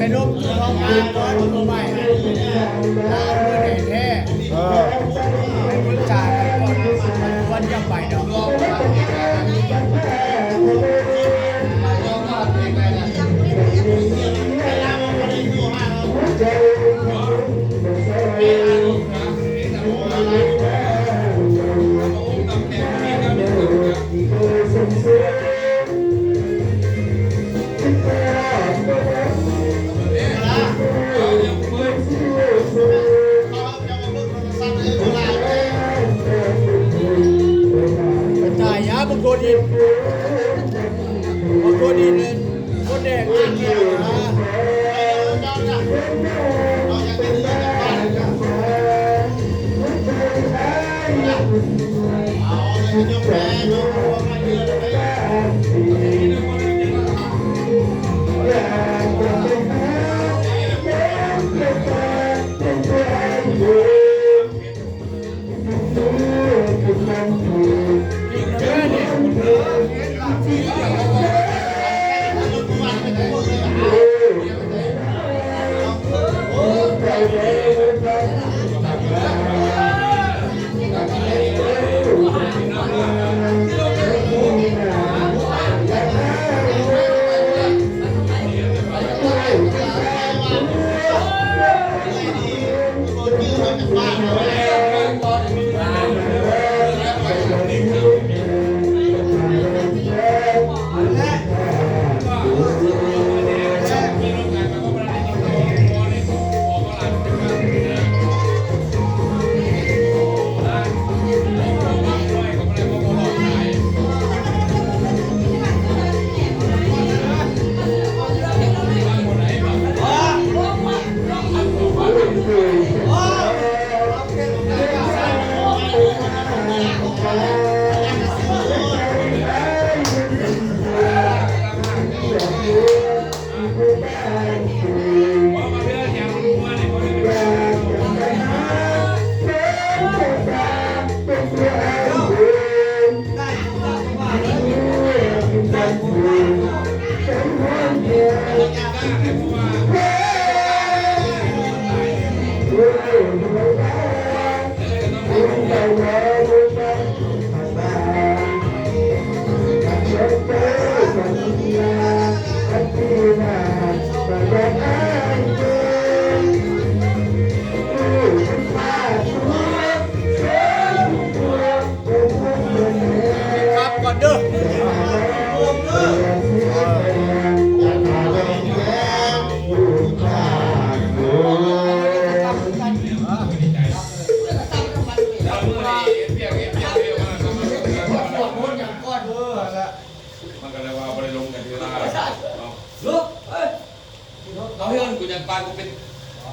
ไปลบท้องมาร้อยตัวใหม่ตามมือไหนแท้เออให้ปรึกษากันก่อนวันจะไปดอกไายยาบางคนอีกบางคนอีกเนี่ยคนแดงกินเนี่ยอะกิน ค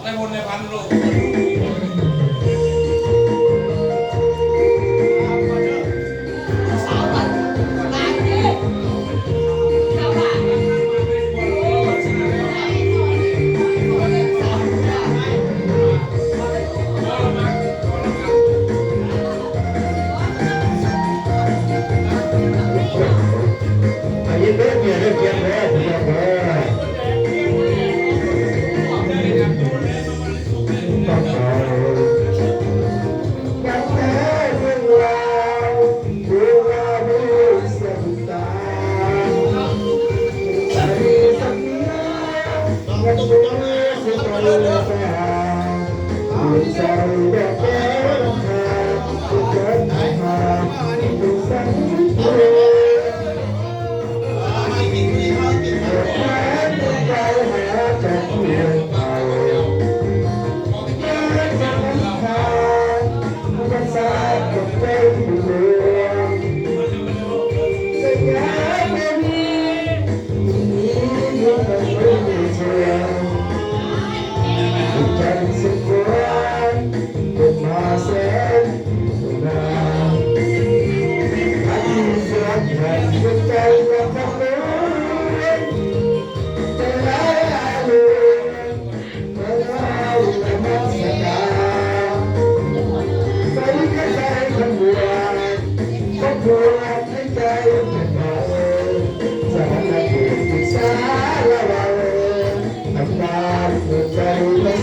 ในพ อัน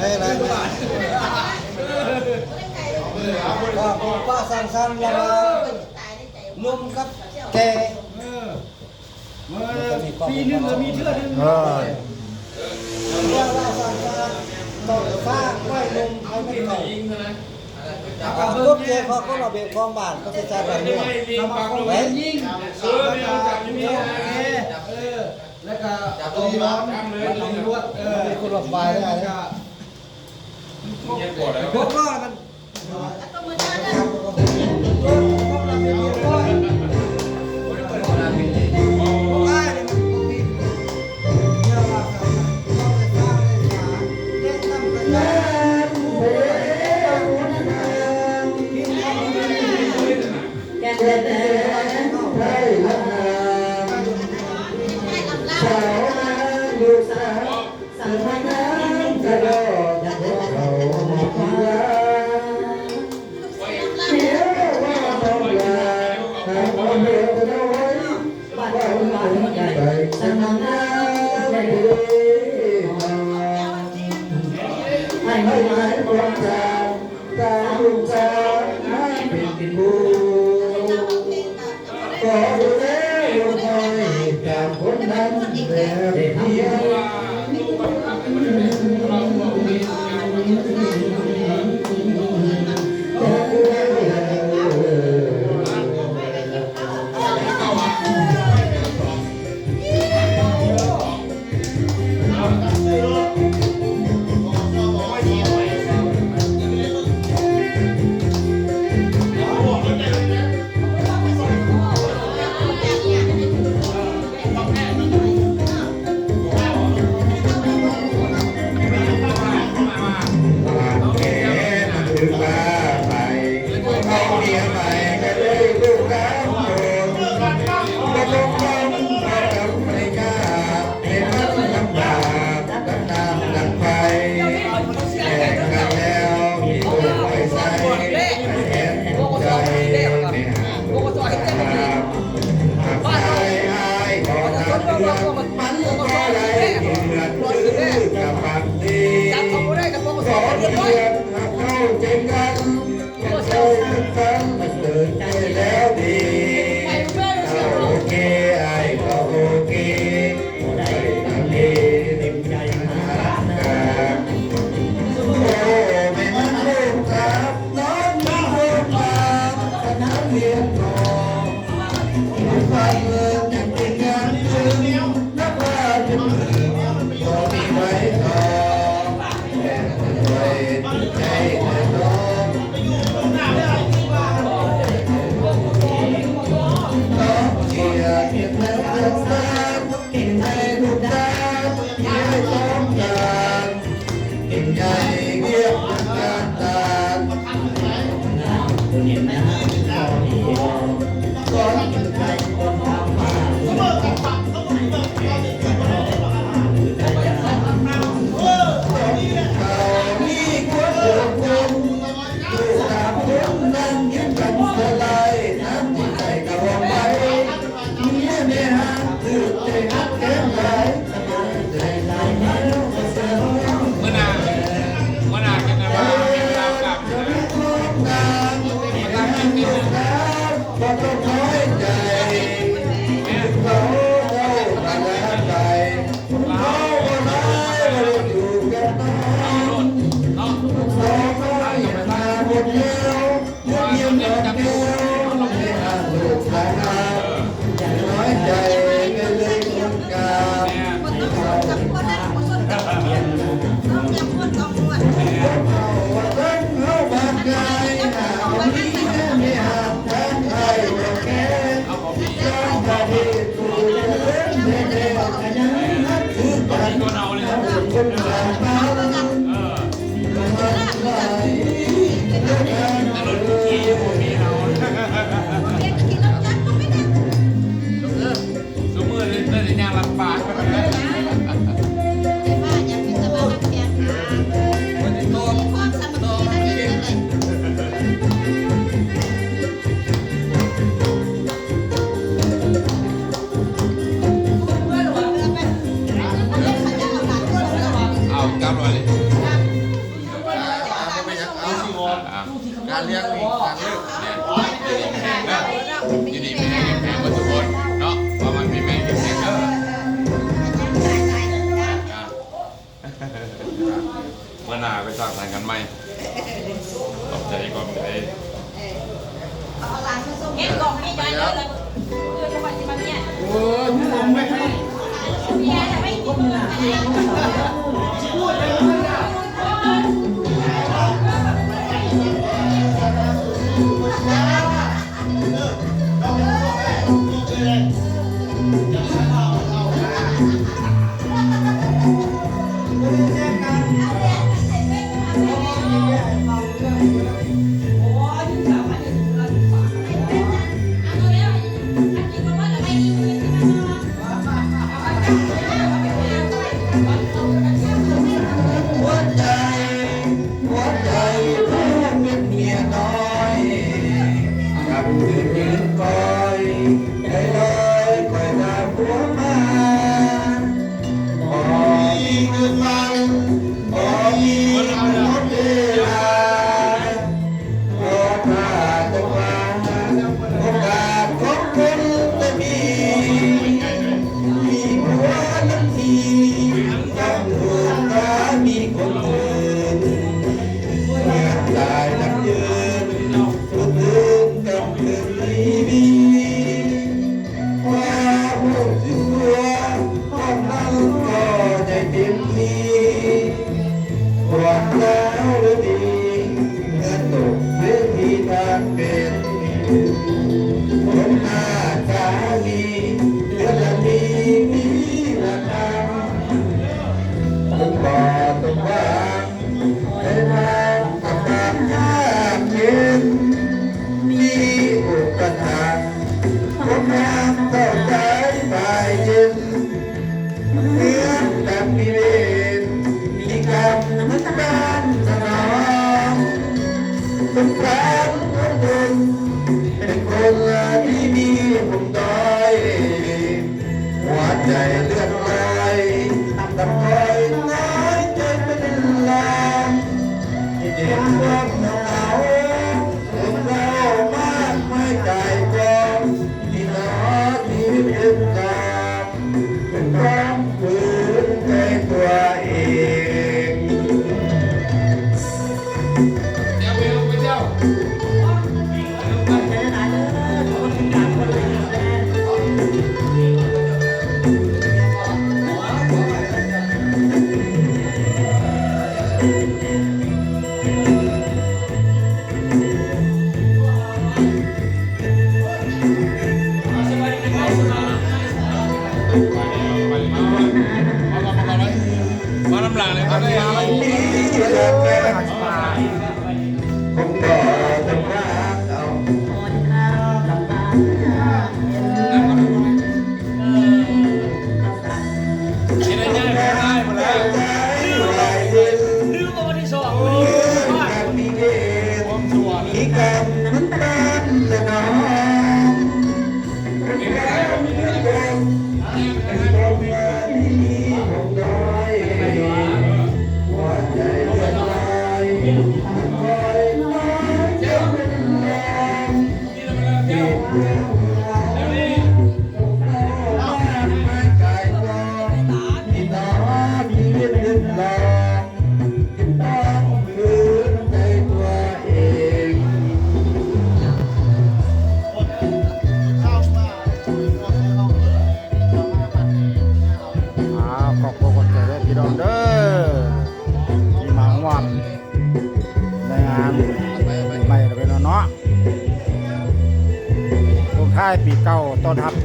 ไม่อะไรก็ป้าสั่งสั่งแล้วนุ่มครับแกปีนึงก็มีเทือดหนึ่งเออเรื่องว่าสั่งสั่งต่อฟ้าก้อยนุ่มให้ไม่เข้าก็เจอเขาก็ราเบียดความบาดก็จะจ่ายแบบนี้ทำมาคงแหวนยิ่งเออไปแล้วจากที่มีโอเคออแล้วก็ตัวร้นมันต้องรวดเออคุณหลบไฟได้วก็ เงียบกว่าแล้วกัน Yeah. แล้วโอ้ยผมไม่ให้พูดเลย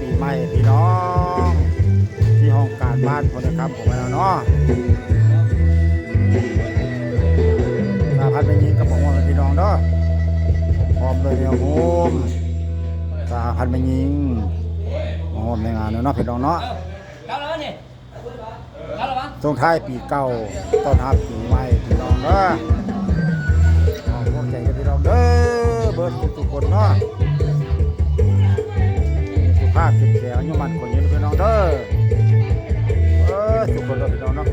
ปีใหม่พี่น้องที่ห้องการบ้านคนนะครับผมแล้เนาะสาพันเป็นยิงกับผมว่าพี่น้องเนาะพร้อมเลยเดียวโฮมสาพันเป็นยิงโฮมในงานเนาะพี่น้องเนาะส่งท้ายปีเก่าต้อนรับปีใหม่พี่น้องเนาะพวกใจกันพี่น้องเด้อเบิร์ดทุกคนเนาะ ภาคสินแสอายุมันคนยืนพี่น้องเด้อเออสุขคนเราพี่น้องเนาะ